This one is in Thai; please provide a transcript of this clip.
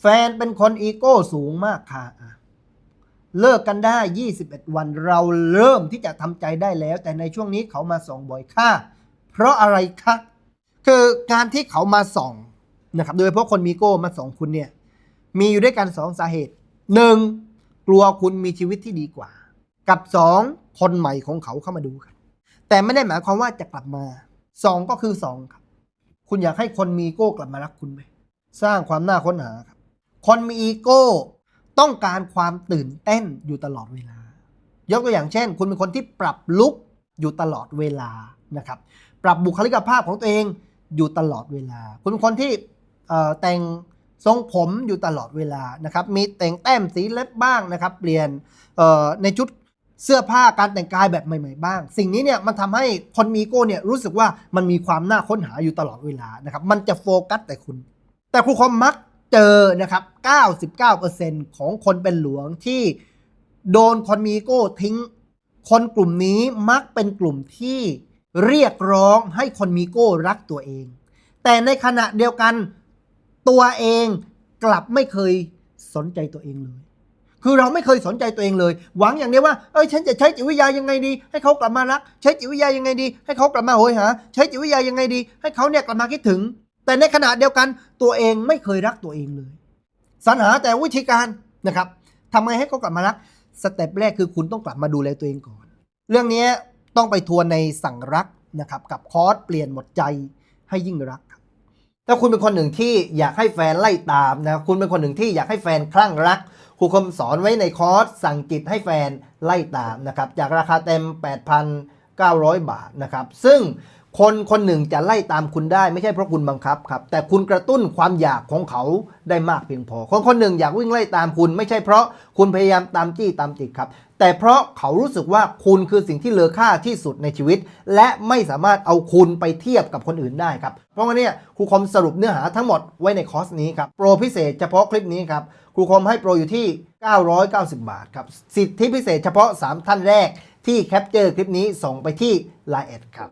แฟนเป็นคนอีโก้สูงมากค่ะเลิกกันได้ 21 วันเราเริ่มที่จะทำใจได้แล้ว แต่ในช่วงนี้เขามาส่องบ่อยค่ะ เพราะอะไรคะคือการที่เขามาส่องนะครับ โดยเฉพาะคนมีโก้มาส่องคุณเนี่ย มีอยู่ด้วยกันสองสาเหตุหนึ่งกลัวคุณมีชีวิตที่ดีกว่า กับสองคนใหม่ของเขาเข้ามาดูครับแต่ไม่ได้หมายความว่าจะกลับมาสองก็คือสองครับ คุณอยากให้คนมีโก้กลับมารักคุณไหมสร้างความน่าค้นหาครับ คนมีอีโก้ต้องการความตื่นเต้นอยู่ตลอดเวลา ยกตัวอย่างเช่น คุณเป็นคนที่ปรับลุกอยู่ตลอดเวลานะครับ ปรับบุคลิกภาพของตัวเองอยู่ตลอดเวลา คุณเป็นคนที่แต่งทรงผมอยู่ตลอดเวลานะครับ มีแต่งแต้มสีเล็บบ้างนะครับ เปลี่ยนในชุดเสื้อผ้าการแต่งกายแบบใหม่ ๆ บ้าง สิ่งนี้เนี่ยมันทำให้คนมีอีโก้เนี่ยรู้สึกว่ามันมีความน่าค้นหาอยู่ตลอดเวลานะครับ มันจะโฟกัสแต่คุณ แต่ครูคอมมัก เจอนะครับ 99%ของคนเป็นหลวงที่โดนคนมีโก้ทิ้ง คนกลุ่มนี้มักเป็นกลุ่มที่เรียกร้องให้คนมีอีโก้รักตัวเอง แต่ในขณะเดียวกันตัวเองกลับไม่เคยสนใจตัวเองเลย คือเราไม่เคยสนใจตัวเองเลย หวังอย่างเดียวว่า เอ้ย ฉันจะใช้จิตวิทยายังไงดี ให้เขากลับมารัก ใช้จิตวิทยายังไงดี ให้เขากลับมาโหยหา ใช้จิตวิทยายังไงดี ให้เขาเนี่ยกลับมาคิดถึง แต่ในขณะเดียวกันตัวเองไม่เคยรักตัวเองเลยสรรหาแต่วิธีการนะครับทำไงให้เขากลับมารักสเต็ปแรกคือคุณต้องกลับมาดูแลตัวเองก่อน เรื่องนี้ต้องไปทวนในสั่งรักนะครับกับคอร์สเปลี่ยนหมดใจให้ยิ่งรักครับถ้าคุณเป็นคนหนึ่งที่อยากให้แฟนไล่ตามนะคุณเป็นคนหนึ่งที่อยากให้แฟนคลั่งรักครูคมสอนไว้ในคอร์สสั่งจิตให้แฟนไล่ตามนะครับจากราคาเต็ม 8,900 บาทนะครับซึ่ง คนคนหนึ่งจะไล่ตามคุณได้ไม่ใช่เพราะคุณบังคับครับ แต่คุณกระตุ้นความอยากของเขาได้มากเพียงพอ คนคนหนึ่งอยากวิ่งไล่ตามคุณ ไม่ใช่เพราะคุณพยายามตามจี้ตามติดครับ แต่เพราะเขารู้สึกว่าคุณคือสิ่งที่เลอค่าที่สุดในชีวิต และไม่สามารถเอาคุณไปเทียบกับคนอื่นได้ครับ เพราะว่าเนี่ยครูคอมสรุปเนื้อหาทั้งหมดไว้ในคอร์สนี้ครับโปรพิเศษเฉพาะคลิปนี้ครับครูคอมให้โปรอยู่ที่ 990 บาทครับสิทธิพิเศษเฉพาะ 3 ท่านแรกที่แคปเจอร์คลิปนี้ส่งไปที่ Line แอดครับ